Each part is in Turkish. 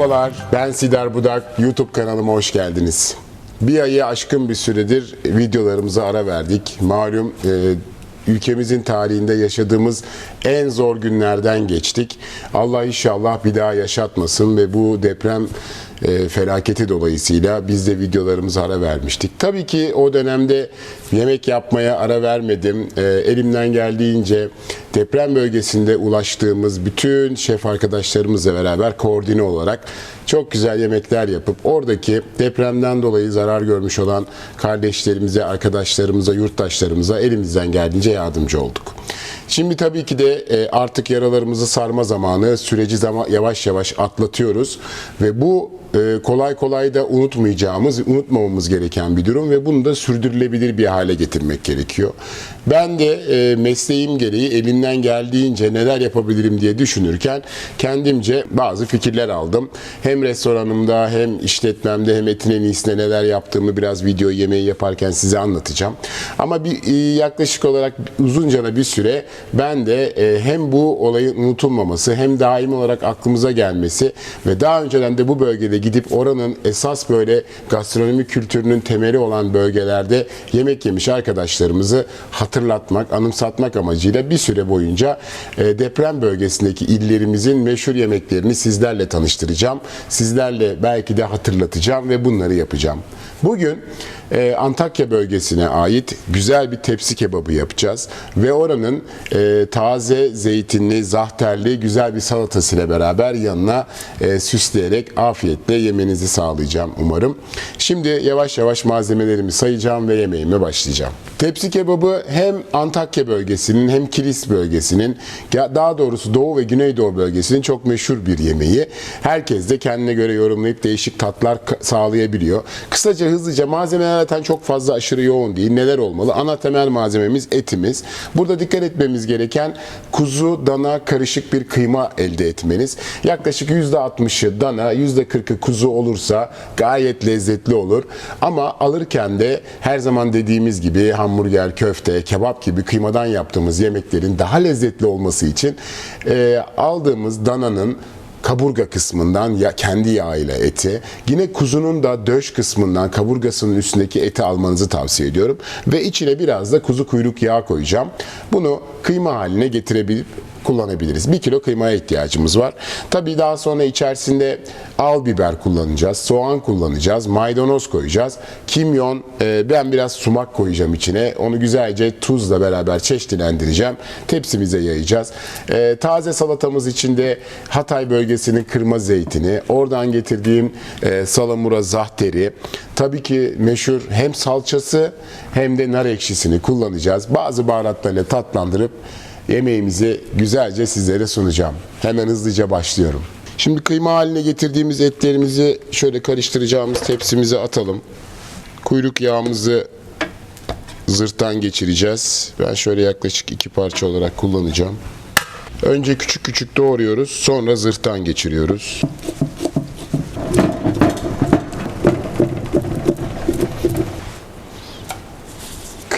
Merhabalar, ben Sidar Budak. YouTube kanalıma hoş geldiniz. Bir ayı aşkın bir süredir videolarımıza ara verdik. Malum e, ülkemizin tarihinde yaşadığımız en zor günlerden geçtik. Allah inşallah bir daha yaşatmasın ve bu deprem e, felaketi dolayısıyla biz de videolarımıza ara vermiştik. Tabii ki o dönemde yemek yapmaya ara vermedim. E, elimden geldiğince deprem bölgesinde ulaştığımız bütün şef arkadaşlarımızla beraber koordine olarak çok güzel yemekler yapıp oradaki depremden dolayı zarar görmüş olan kardeşlerimize, arkadaşlarımıza, yurttaşlarımıza elimizden geldiğince yardımcı olduk. Şimdi tabii ki de e, artık yaralarımızı sarma zamanı, süreci zaman yavaş yavaş atlatıyoruz ve bu kolay kolay da unutmayacağımız, unutmamamız gereken bir durum ve bunu da sürdürülebilir bir hale getirmek gerekiyor. Ben de e, mesleğim gereği elinden geldiğince neler yapabilirim diye düşünürken kendimce bazı fikirler aldım. Hem restoranımda hem işletmemde hem etin en iyisine neler yaptığımı biraz video yemeği yaparken size anlatacağım. Ama bir e, yaklaşık olarak uzunca bir süre ben de e, hem bu olayın unutulmaması hem daim olarak aklımıza gelmesi ve daha önceden de bu bölgede gidip oranın esas böyle gastronomi kültürünün temeli olan bölgelerde yemek yemiş arkadaşlarımızı hatırlatmak, anımsatmak amacıyla bir süre boyunca e, deprem bölgesindeki illerimizin meşhur yemeklerini sizlerle tanıştıracağım. Sizlerle belki de hatırlatacağım ve bunları yapacağım. Bugün e, Antakya bölgesine ait güzel bir tepsi kebabı yapacağız ve oranın e, taze zeytinli, zahterli güzel bir salatasıyla beraber yanına e, süsleyerek afiyetle yemenizi sağlayacağım umarım. Şimdi yavaş yavaş malzemelerimi sayacağım ve yemeğime başlayacağım. Tepsi kebabı hem Antakya bölgesinin hem Kilis bölgesinin daha doğrusu Doğu ve Güneydoğu bölgesinin çok meşhur bir yemeği. Herkes de kendine göre yorumlayıp değişik tatlar sağlayabiliyor. Kısaca hızlıca malzemeler zaten çok fazla aşırı yoğun değil. Neler olmalı? Ana temel malzememiz etimiz. Burada dikkat etmemiz gereken kuzu, dana karışık bir kıyma elde etmeniz. Yaklaşık %60'ı dana, %40'ı kuzu olursa gayet lezzetli olur. Ama alırken de her zaman dediğimiz gibi hamburger, köfte, kebap gibi kıymadan yaptığımız yemeklerin daha lezzetli olması için e, aldığımız dananın kaburga kısmından ya kendi yağıyla eti. Yine kuzunun da döş kısmından kaburgasının üstündeki eti almanızı tavsiye ediyorum. Ve içine biraz da kuzu kuyruk yağı koyacağım. Bunu kıyma haline getirebilip kullanabiliriz. Bir kilo kıymaya ihtiyacımız var. Tabii daha sonra içerisinde al biber kullanacağız, soğan kullanacağız, maydanoz koyacağız, kimyon, e, ben biraz sumak koyacağım içine. Onu güzelce tuzla beraber çeşitlendireceğim. Tepsimize yayacağız. E, taze salatamız içinde Hatay bölgesinin kırma zeytini, oradan getirdiğim e, salamura zahteri, tabii ki meşhur hem salçası hem de nar ekşisini kullanacağız. Bazı baharatlarla tatlandırıp yemeğimizi güzelce sizlere sunacağım. Hemen hızlıca başlıyorum. Şimdi kıyma haline getirdiğimiz etlerimizi şöyle karıştıracağımız tepsimize atalım. Kuyruk yağımızı zırhtan geçireceğiz. Ben şöyle yaklaşık iki parça olarak kullanacağım. Önce küçük küçük doğruyoruz, sonra zırhtan geçiriyoruz.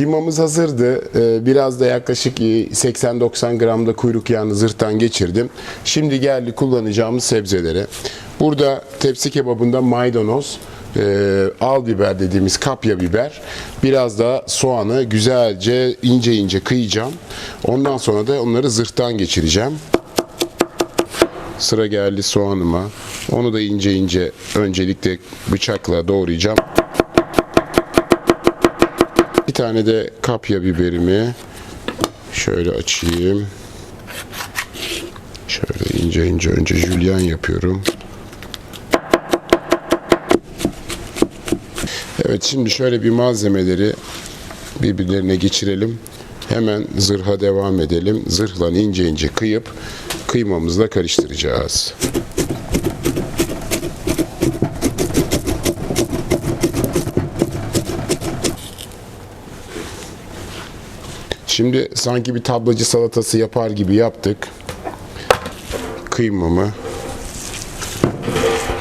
Kıymamız hazırdı. Ee, Biraz da yaklaşık 80-90 gramda kuyruk yağını zırhtan geçirdim. Şimdi geldi kullanacağımız sebzelere. Burada tepsi kebabında maydanoz, e, al biber dediğimiz kapya biber, biraz da soğanı güzelce ince ince kıyacağım. Ondan sonra da onları zırhtan geçireceğim. Sıra geldi soğanıma. Onu da ince ince öncelikle bıçakla doğrayacağım. Tane de kapya biberimi şöyle açayım. Şöyle ince ince önce jülyen yapıyorum. Evet şimdi şöyle bir malzemeleri birbirlerine geçirelim. Hemen zırha devam edelim. Zırhla ince ince kıyıp kıymamızla karıştıracağız. Şimdi sanki bir tablacı salatası yapar gibi yaptık. Kıymamı,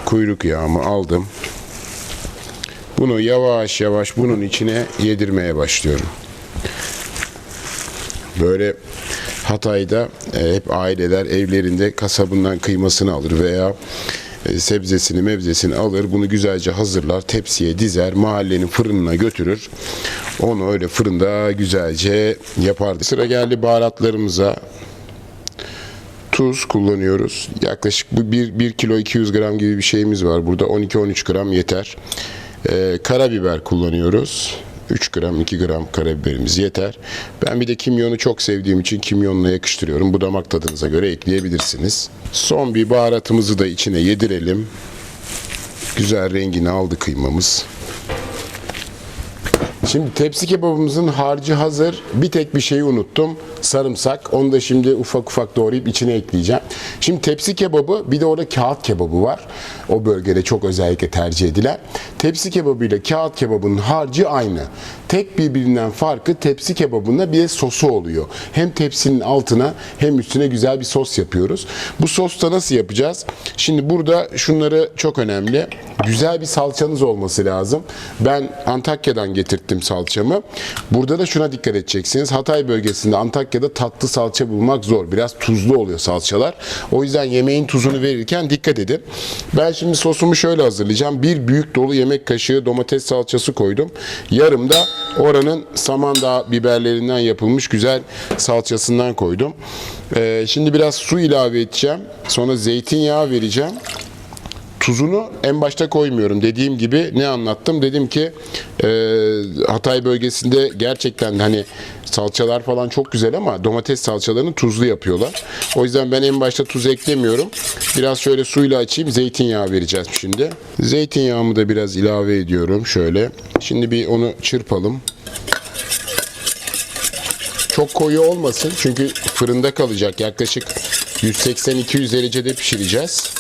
kuyruk yağımı aldım. Bunu yavaş yavaş bunun içine yedirmeye başlıyorum. Böyle Hatay'da e, hep aileler evlerinde kasabından kıymasını alır veya e, sebzesini mevzesini alır. Bunu güzelce hazırlar. Tepsiye dizer. Mahallenin fırınına götürür. Onu öyle fırında güzelce yapardı. Sıra geldi baharatlarımıza tuz kullanıyoruz. Yaklaşık bu 1, 1 kilo 200 gram gibi bir şeyimiz var. Burada 12-13 gram yeter. Ee, karabiber kullanıyoruz. 3 gram 2 gram karabiberimiz yeter. Ben bir de kimyonu çok sevdiğim için kimyonla yakıştırıyorum. Bu damak tadınıza göre ekleyebilirsiniz. Son bir baharatımızı da içine yedirelim. Güzel rengini aldı kıymamız. Şimdi tepsi kebabımızın harcı hazır. Bir tek bir şeyi unuttum. Sarımsak. Onu da şimdi ufak ufak doğrayıp içine ekleyeceğim. Şimdi tepsi kebabı bir de orada kağıt kebabı var. O bölgede çok özellikle tercih edilen. Tepsi kebabı ile kağıt kebabının harcı aynı. Tek birbirinden farkı tepsi kebabında bir sosu oluyor. Hem tepsinin altına hem üstüne güzel bir sos yapıyoruz. Bu sosta nasıl yapacağız? Şimdi burada şunları çok önemli. Güzel bir salçanız olması lazım. Ben Antakya'dan getirttim salçamı. Burada da şuna dikkat edeceksiniz. Hatay bölgesinde Antakya'da tatlı salça bulmak zor. Biraz tuzlu oluyor salçalar. O yüzden yemeğin tuzunu verirken dikkat edin. Ben şimdi sosumu şöyle hazırlayacağım. Bir büyük dolu yemek kaşığı domates salçası koydum. Yarım da oranın Samandağ biberlerinden yapılmış güzel salçasından koydum. Ee, şimdi biraz su ilave edeceğim. Sonra zeytinyağı vereceğim. Tuzunu en başta koymuyorum. Dediğim gibi ne anlattım? Dedim ki e, Hatay bölgesinde gerçekten hani salçalar falan çok güzel ama domates salçalarını tuzlu yapıyorlar. O yüzden ben en başta tuz eklemiyorum. Biraz şöyle suyla açayım. Zeytinyağı vereceğiz şimdi. Zeytinyağımı da biraz ilave ediyorum şöyle. Şimdi bir onu çırpalım. Çok koyu olmasın çünkü fırında kalacak. Yaklaşık 180-200 derecede pişireceğiz.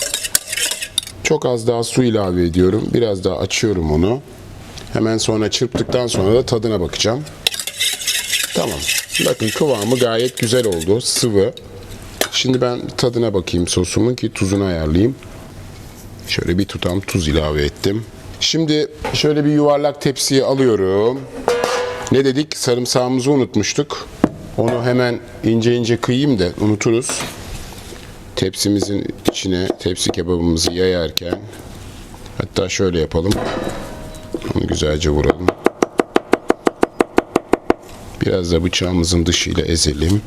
Çok az daha su ilave ediyorum. Biraz daha açıyorum onu. Hemen sonra çırptıktan sonra da tadına bakacağım. Tamam. Bakın kıvamı gayet güzel oldu. Sıvı. Şimdi ben tadına bakayım sosumun ki tuzunu ayarlayayım. Şöyle bir tutam tuz ilave ettim. Şimdi şöyle bir yuvarlak tepsiye alıyorum. Ne dedik? Sarımsağımızı unutmuştuk. Onu hemen ince ince kıyayım da unuturuz tepsimizin içine tepsi kebabımızı yayarken hatta şöyle yapalım. Onu güzelce vuralım. Biraz da bıçağımızın dışıyla ezelim.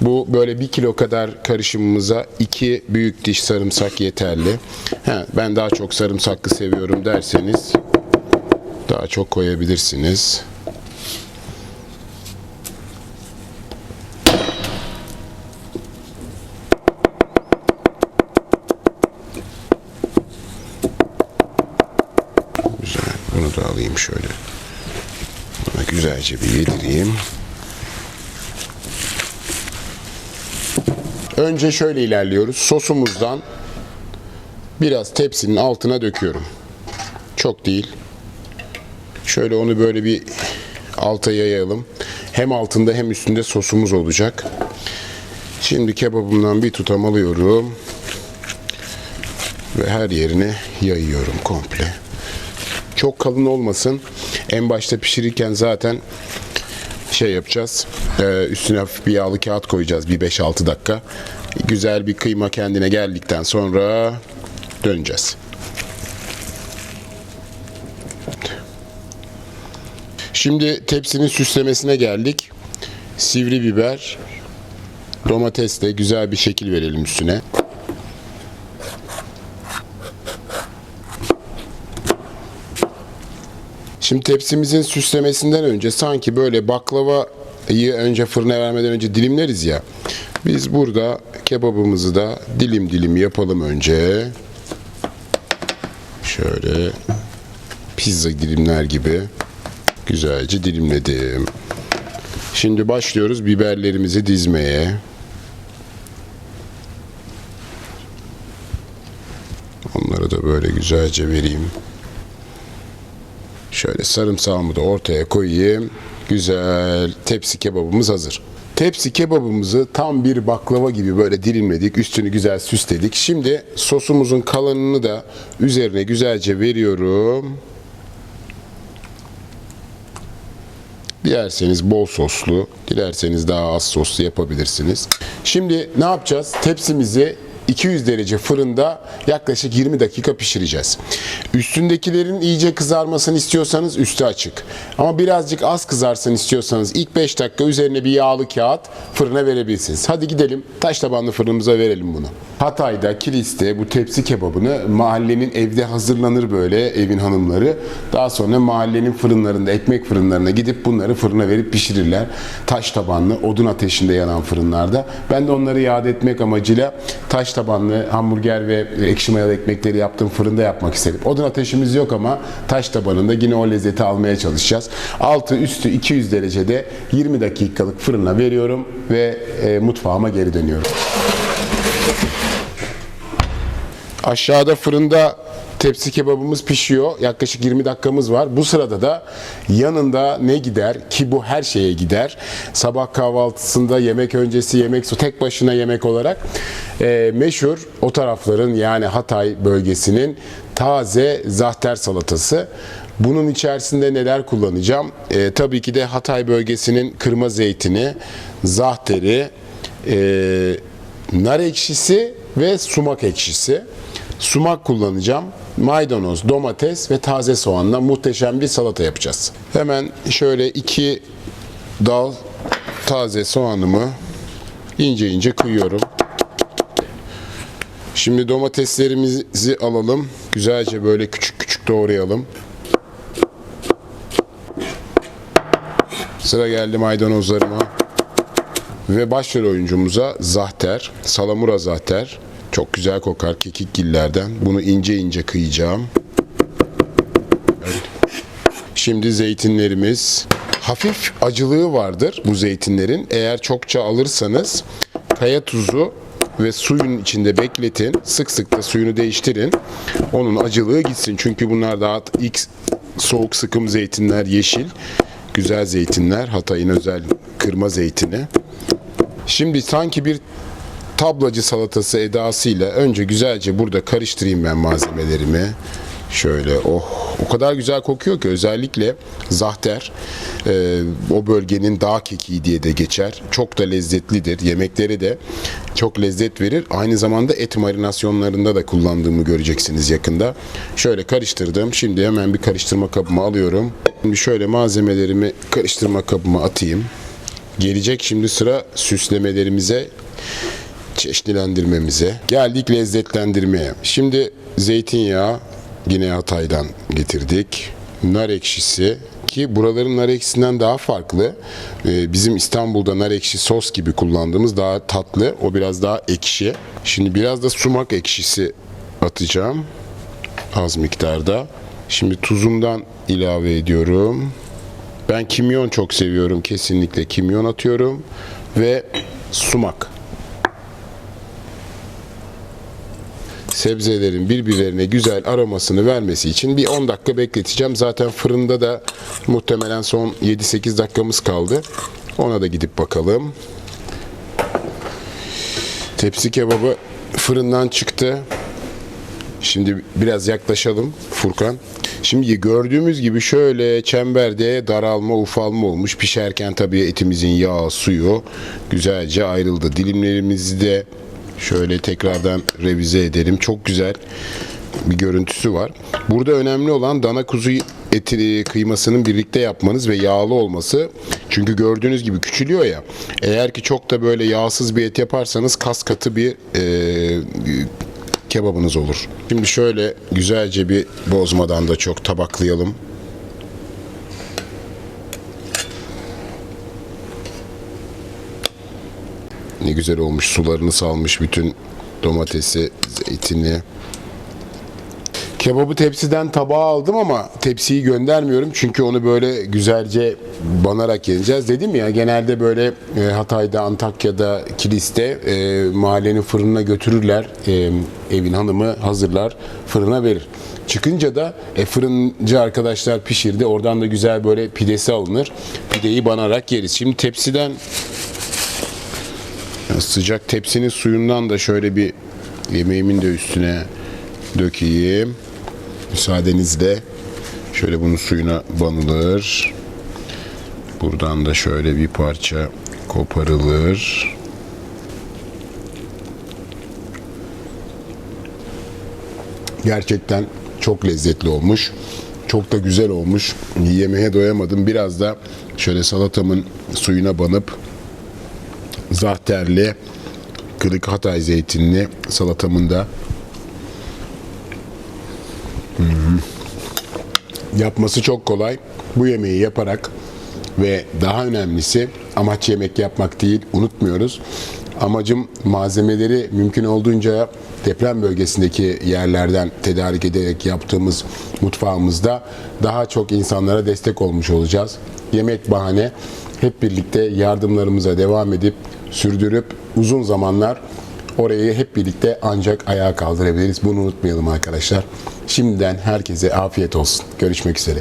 Bu böyle bir kilo kadar karışımımıza iki büyük diş sarımsak yeterli. Ha, ben daha çok sarımsaklı seviyorum derseniz daha çok koyabilirsiniz. Güzel. Bunu alayım şöyle. Buna güzelce bir yedireyim. Önce şöyle ilerliyoruz. Sosumuzdan biraz tepsinin altına döküyorum. Çok değil. Şöyle onu böyle bir alta yayalım. Hem altında hem üstünde sosumuz olacak. Şimdi kebabımdan bir tutam alıyorum. Ve her yerine yayıyorum komple. Çok kalın olmasın. En başta pişirirken zaten şey yapacağız. Ee, üstüne bir yağlı kağıt koyacağız bir 5-6 dakika. Güzel bir kıyma kendine geldikten sonra döneceğiz. Şimdi tepsinin süslemesine geldik. Sivri biber, domatesle güzel bir şekil verelim üstüne. Şimdi tepsimizin süslemesinden önce sanki böyle baklavayı önce fırına vermeden önce dilimleriz ya. Biz burada kebabımızı da dilim dilim yapalım önce. Şöyle pizza dilimler gibi güzelce dilimledim. Şimdi başlıyoruz biberlerimizi dizmeye. Onları da böyle güzelce vereyim. Şöyle sarımsağımı da ortaya koyayım. Güzel tepsi kebabımız hazır. Tepsi kebabımızı tam bir baklava gibi böyle dilimledik. Üstünü güzel süsledik. Şimdi sosumuzun kalanını da üzerine güzelce veriyorum. Dilerseniz bol soslu, dilerseniz daha az soslu yapabilirsiniz. Şimdi ne yapacağız? Tepsimizi 200 derece fırında yaklaşık 20 dakika pişireceğiz. Üstündekilerin iyice kızarmasını istiyorsanız üstü açık. Ama birazcık az kızarsın istiyorsanız ilk 5 dakika üzerine bir yağlı kağıt fırına verebilirsiniz. Hadi gidelim taş tabanlı fırınımıza verelim bunu. Hatay'da, Kilis'te bu tepsi kebabını mahallenin evde hazırlanır böyle evin hanımları. Daha sonra mahallenin fırınlarında, ekmek fırınlarına gidip bunları fırına verip pişirirler. Taş tabanlı, odun ateşinde yanan fırınlarda. Ben de onları yad etmek amacıyla taş tabanlı hamburger ve ekşi mayalı ekmekleri yaptığım fırında yapmak istedim. Odun ateşimiz yok ama taş tabanında yine o lezzeti almaya çalışacağız. Altı üstü 200 derecede 20 dakikalık fırına veriyorum ve e, mutfağıma geri dönüyorum. Aşağıda fırında tepsi kebabımız pişiyor. Yaklaşık 20 dakikamız var. Bu sırada da yanında ne gider ki bu her şeye gider. Sabah kahvaltısında yemek öncesi yemek tek başına yemek olarak e, meşhur o tarafların yani Hatay bölgesinin taze zahter salatası. Bunun içerisinde neler kullanacağım? E, tabii ki de Hatay bölgesinin kırma zeytini, zahteri, e, nar ekşisi ve sumak ekşisi. Sumak kullanacağım. Maydanoz, domates ve taze soğanla muhteşem bir salata yapacağız. Hemen şöyle iki dal taze soğanımı ince ince kıyıyorum. Şimdi domateslerimizi alalım. Güzelce böyle küçük küçük doğrayalım. Sıra geldi maydanozlarıma. Ve başrol oyuncumuza zahter, salamura zahter. Çok güzel kokar kekikgillerden. Bunu ince ince kıyacağım. Şimdi zeytinlerimiz. Hafif acılığı vardır bu zeytinlerin. Eğer çokça alırsanız kaya tuzu ve suyun içinde bekletin. Sık sık da suyunu değiştirin. Onun acılığı gitsin. Çünkü bunlar daha ilk soğuk sıkım zeytinler yeşil. Güzel zeytinler. Hatay'ın özel kırma zeytini. Şimdi sanki bir tablacı salatası edasıyla önce güzelce burada karıştırayım ben malzemelerimi. Şöyle oh o kadar güzel kokuyor ki özellikle zahter e, o bölgenin dağ kekiği diye de geçer. Çok da lezzetlidir. Yemekleri de çok lezzet verir. Aynı zamanda et marinasyonlarında da kullandığımı göreceksiniz yakında. Şöyle karıştırdım. Şimdi hemen bir karıştırma kabıma alıyorum. Şimdi şöyle malzemelerimi karıştırma kabıma atayım. Gelecek şimdi sıra süslemelerimize çeşnilendirmemize. Geldik lezzetlendirmeye. Şimdi zeytinyağı yine Hatay'dan getirdik. Nar ekşisi ki buraların nar ekşisinden daha farklı. Ee, bizim İstanbul'da nar ekşi sos gibi kullandığımız daha tatlı. O biraz daha ekşi. Şimdi biraz da sumak ekşisi atacağım. Az miktarda. Şimdi tuzumdan ilave ediyorum. Ben kimyon çok seviyorum. Kesinlikle kimyon atıyorum. Ve sumak. Sebzelerin birbirlerine güzel aromasını vermesi için bir 10 dakika bekleteceğim. Zaten fırında da muhtemelen son 7-8 dakikamız kaldı. Ona da gidip bakalım. Tepsi kebabı fırından çıktı. Şimdi biraz yaklaşalım Furkan. Şimdi gördüğümüz gibi şöyle çemberde daralma, ufalma olmuş. Pişerken tabii etimizin yağı, suyu güzelce ayrıldı. Dilimlerimizi de Şöyle tekrardan revize edelim. Çok güzel bir görüntüsü var. Burada önemli olan dana kuzu eti kıymasının birlikte yapmanız ve yağlı olması. Çünkü gördüğünüz gibi küçülüyor ya. Eğer ki çok da böyle yağsız bir et yaparsanız kas katı bir e, kebabınız olur. Şimdi şöyle güzelce bir bozmadan da çok tabaklayalım. Ne güzel olmuş. Sularını salmış bütün domatesi, zeytini. Kebabı tepsiden tabağa aldım ama tepsiyi göndermiyorum. Çünkü onu böyle güzelce banarak yeneceğiz. Dedim ya genelde böyle e, Hatay'da, Antakya'da, Kilis'te e, mahallenin fırınına götürürler. E, evin hanımı hazırlar, fırına verir. Çıkınca da e, fırıncı arkadaşlar pişirdi. Oradan da güzel böyle pidesi alınır. Pideyi banarak yeriz. Şimdi tepsiden Sıcak tepsinin suyundan da şöyle bir yemeğimin de üstüne dökeyim. Müsaadenizle şöyle bunun suyuna banılır. Buradan da şöyle bir parça koparılır. Gerçekten çok lezzetli olmuş. Çok da güzel olmuş. Yemeğe doyamadım. Biraz da şöyle salatamın suyuna banıp zahterli, kırık Hatay zeytinli salatamın da Yapması çok kolay. Bu yemeği yaparak ve daha önemlisi amaç yemek yapmak değil unutmuyoruz. Amacım malzemeleri mümkün olduğunca deprem bölgesindeki yerlerden tedarik ederek yaptığımız mutfağımızda daha çok insanlara destek olmuş olacağız. Yemek bahane hep birlikte yardımlarımıza devam edip sürdürüp uzun zamanlar orayı hep birlikte ancak ayağa kaldırabiliriz. Bunu unutmayalım arkadaşlar. Şimdiden herkese afiyet olsun. Görüşmek üzere.